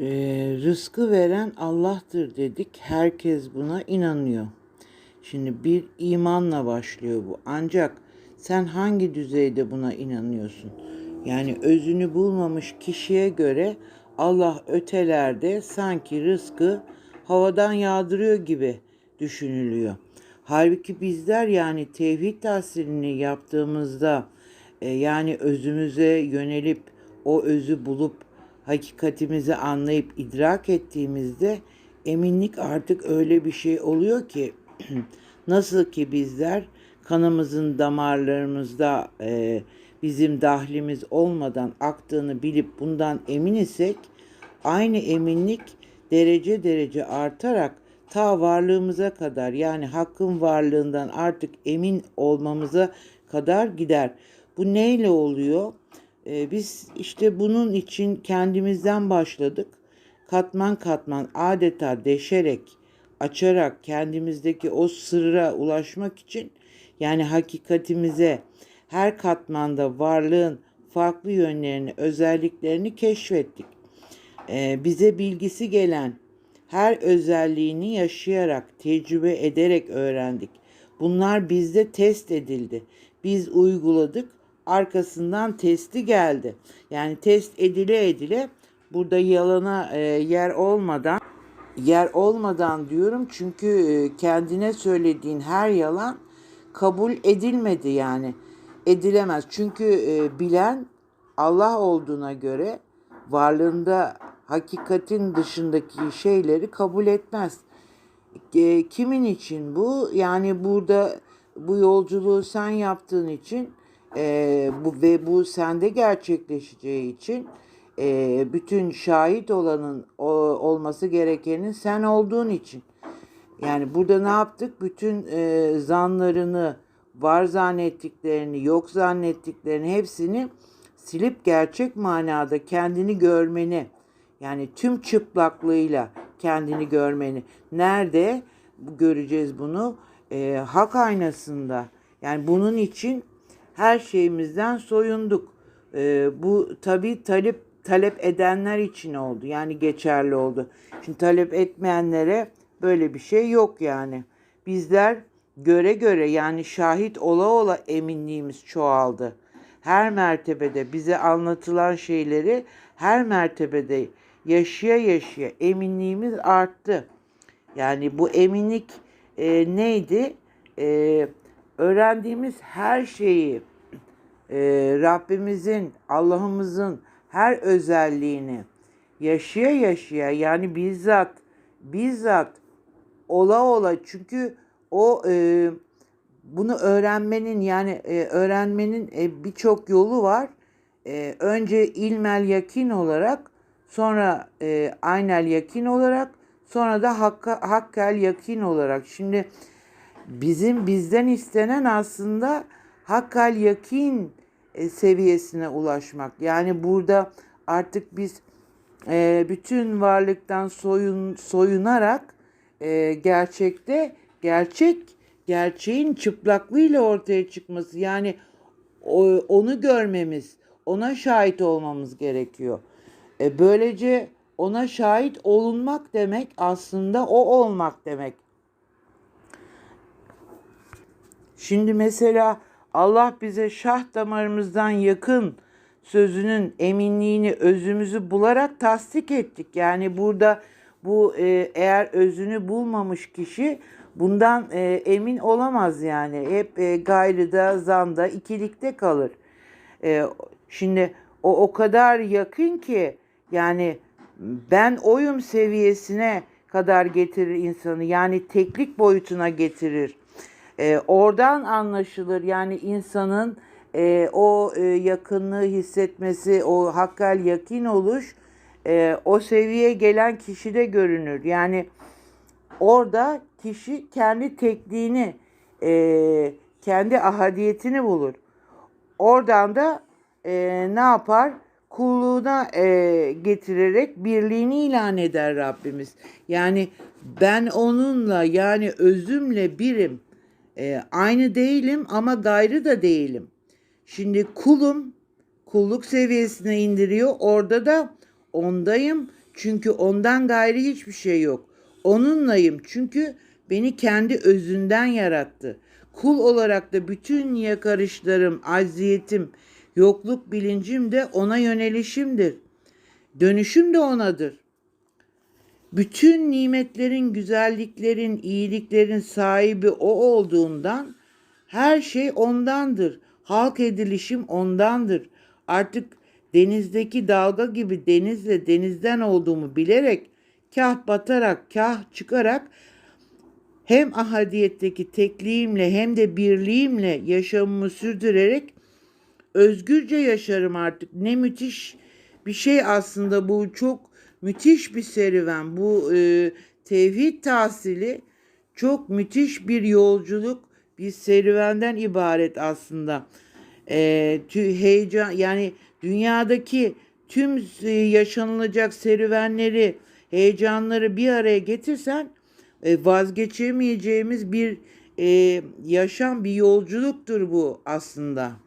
e, rızkı veren Allah'tır dedik. Herkes buna inanıyor. Şimdi bir imanla başlıyor bu. Ancak sen hangi düzeyde buna inanıyorsun? Yani özünü bulmamış kişiye göre Allah ötelerde sanki rızkı havadan yağdırıyor gibi düşünülüyor. Halbuki bizler yani tevhid tahsilini yaptığımızda e, yani özümüze yönelip o özü bulup hakikatimizi anlayıp idrak ettiğimizde eminlik artık öyle bir şey oluyor ki nasıl ki bizler kanımızın damarlarımızda e, bizim dahlimiz olmadan aktığını bilip bundan emin isek aynı eminlik derece derece artarak ta varlığımıza kadar yani hakkın varlığından artık emin olmamıza kadar gider. Bu neyle oluyor? Ee, biz işte bunun için kendimizden başladık. Katman katman adeta deşerek, açarak kendimizdeki o sırra ulaşmak için yani hakikatimize her katmanda varlığın farklı yönlerini, özelliklerini keşfettik. Ee, bize bilgisi gelen her özelliğini yaşayarak, tecrübe ederek öğrendik. Bunlar bizde test edildi. Biz uyguladık. Arkasından testi geldi. Yani test edile edile burada yalana e, yer olmadan yer olmadan diyorum çünkü e, kendine söylediğin her yalan kabul edilmedi yani edilemez. Çünkü e, bilen Allah olduğuna göre varlığında hakikatin dışındaki şeyleri kabul etmez. E, kimin için bu? Yani burada bu yolculuğu sen yaptığın için e, bu ve bu sende gerçekleşeceği için e, bütün şahit olanın o, olması gerekenin sen olduğun için. Yani burada ne yaptık? Bütün e, zanlarını, var zannettiklerini, yok zannettiklerini hepsini silip gerçek manada kendini görmeni, yani tüm çıplaklığıyla kendini görmeni. Nerede göreceğiz bunu? E, hak aynasında. Yani bunun için her şeyimizden soyunduk. E, bu tabi talep talep edenler için oldu. Yani geçerli oldu. Şimdi talep etmeyenlere böyle bir şey yok yani. Bizler göre göre yani şahit ola ola eminliğimiz çoğaldı. Her mertebede bize anlatılan şeyleri her mertebede yaşaya yaşaya eminliğimiz arttı. Yani bu eminlik e, neydi? E, öğrendiğimiz her şeyi e, Rabbimizin, Allah'ımızın her özelliğini yaşaya yaşaya yani bizzat bizzat ola ola çünkü o e, bunu öğrenmenin yani e, öğrenmenin e, birçok yolu var. E, önce ilmel yakin olarak sonra e, aynel yakin olarak sonra da hakka, hakkel yakin olarak. Şimdi bizim bizden istenen aslında hakkal yakin e, seviyesine ulaşmak. Yani burada artık biz e, bütün varlıktan soyun soyunarak e, gerçekte gerçek gerçeğin çıplaklığıyla ortaya çıkması yani o, onu görmemiz, ona şahit olmamız gerekiyor. E, böylece ona şahit olunmak demek aslında o olmak demek. Şimdi mesela Allah bize şah damarımızdan yakın sözünün eminliğini özümüzü bularak tasdik ettik. Yani burada bu e, eğer özünü bulmamış kişi bundan e, emin olamaz yani. Hep e, gayrıda, zanda, ikilikte kalır. E, şimdi o o kadar yakın ki yani ben oyum seviyesine kadar getirir insanı. Yani teklik boyutuna getirir. E, oradan anlaşılır yani insanın e, o e, yakınlığı hissetmesi, o hakkal yakin oluş e, o seviyeye gelen kişide görünür. Yani orada kişi kendi tekliğini, e, kendi ahadiyetini bulur. Oradan da e, ne yapar? Kulluğuna e, getirerek birliğini ilan eder Rabbimiz. Yani ben onunla yani özümle birim. E, aynı değilim ama gayrı da değilim. Şimdi kulum kulluk seviyesine indiriyor. Orada da ondayım. Çünkü ondan gayri hiçbir şey yok. Onunlayım çünkü beni kendi özünden yarattı. Kul olarak da bütün yakarışlarım, acziyetim, yokluk bilincim de ona yönelişimdir. Dönüşüm de onadır. Bütün nimetlerin, güzelliklerin, iyiliklerin sahibi o olduğundan her şey ondandır. Halk edilişim ondandır. Artık denizdeki dalga gibi denizle denizden olduğumu bilerek kah batarak kah çıkarak hem ahadiyetteki tekliğimle hem de birliğimle yaşamımı sürdürerek özgürce yaşarım artık. Ne müthiş bir şey aslında bu çok müthiş bir serüven. Bu e, tevhid tahsili çok müthiş bir yolculuk, bir serüvenden ibaret aslında. E, tü- heyecan yani dünyadaki tüm e, yaşanılacak serüvenleri, heyecanları bir araya getirsen e, vazgeçemeyeceğimiz bir e, yaşam, bir yolculuktur bu aslında.